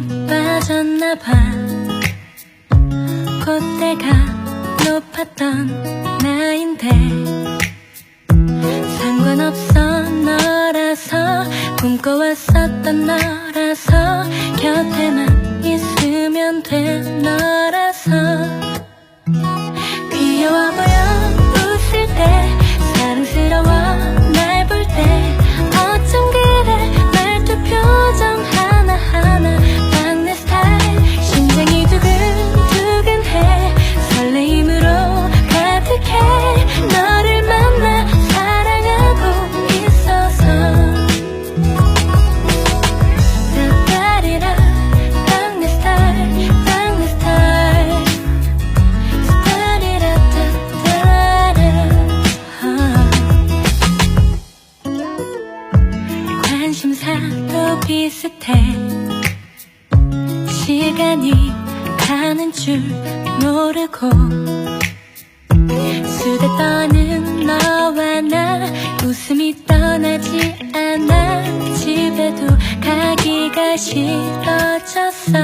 늦었나봐. 콧대가 높았던 나인데 상관없어 너라서. 꿈꿔왔었던 너라서. 곁에만 비슷해. 시간이 가는 줄 모르고 수다 떠는 너와 나 웃음이 떠나지 않아. 집에도 가기가 싫어졌어